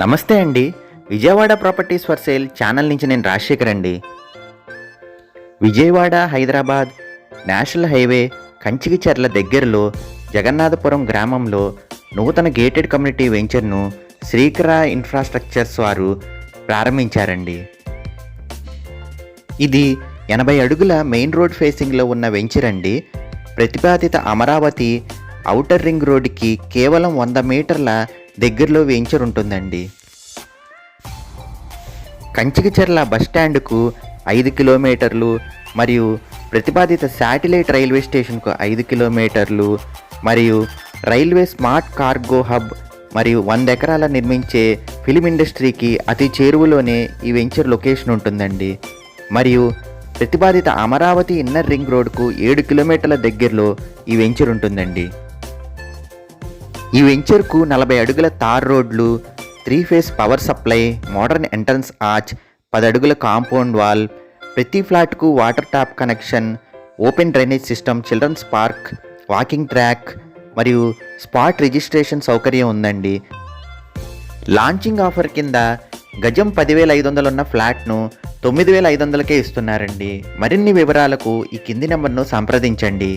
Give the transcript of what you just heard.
నమస్తే అండి. Vijayawada properties for sale channel నుంచి నేను రాజశేఖర్ అండి. విజయవాడ హైదరాబాద్ నేషనల్ హైవే కంచికిచెర్ల దగ్గరలో జగన్నాథపురం గ్రామంలో నూతన గేటెడ్ కమ్యూనిటీ వెంచర్ను శ్రీకర ఇన్ఫ్రాస్ట్రక్చర్స్ వారు ప్రారంభించారండి. ఇది ఎనభై అడుగుల మెయిన్ రోడ్ ఫేసింగ్లో ఉన్న వెంచర్ అండి. ప్రతిపాదిత అమరావతి ఔటర్ రింగ్ రోడ్డుకి కేవలం వంద మీటర్ల దగ్గరలో వెంచర్ ఉంటుందండి. కంచికిచెర్ల బస్ స్టాండ్కు ఐదు కిలోమీటర్లు మరియు ప్రతిపాదిత శాటిలైట్ రైల్వే స్టేషన్కు ఐదు కిలోమీటర్లు మరియు రైల్వే స్మార్ట్ కార్గో హబ్ మరియు వంద ఎకరాల నిర్మించే ఫిలిం ఇండస్ట్రీకి అతి చేరువలోనే ఈ వెంచర్ లొకేషన్ ఉంటుందండి. మరియు ప్రతిపాదిత అమరావతి ఇన్నర్ రింగ్ రోడ్కు ఏడు కిలోమీటర్ల దగ్గరలో ఈ వెంచర్ ఉంటుందండి. ఈ వెంచర్కు నలభై అడుగుల తార్ రోడ్లు three phase power supply modern entrance arch పది అడుగుల కాంపౌండ్ వాల్ ప్రతి ఫ్లాట్కు water tap connection open drainage system childrens park walking track మరియు స్పాట్ రిజిస్ట్రేషన్ సౌకర్యం ఉందండి. లాంచింగ్ ఆఫర్ కింద గజం పదివేల ఐదు వందలు ఉన్న ఫ్లాట్ను తొమ్మిది వేల ఐదు వందలకే ఇస్తున్నారండి. మరిన్ని వివరాలకు ఈ కింది నెంబర్ను సంప్రదించండి.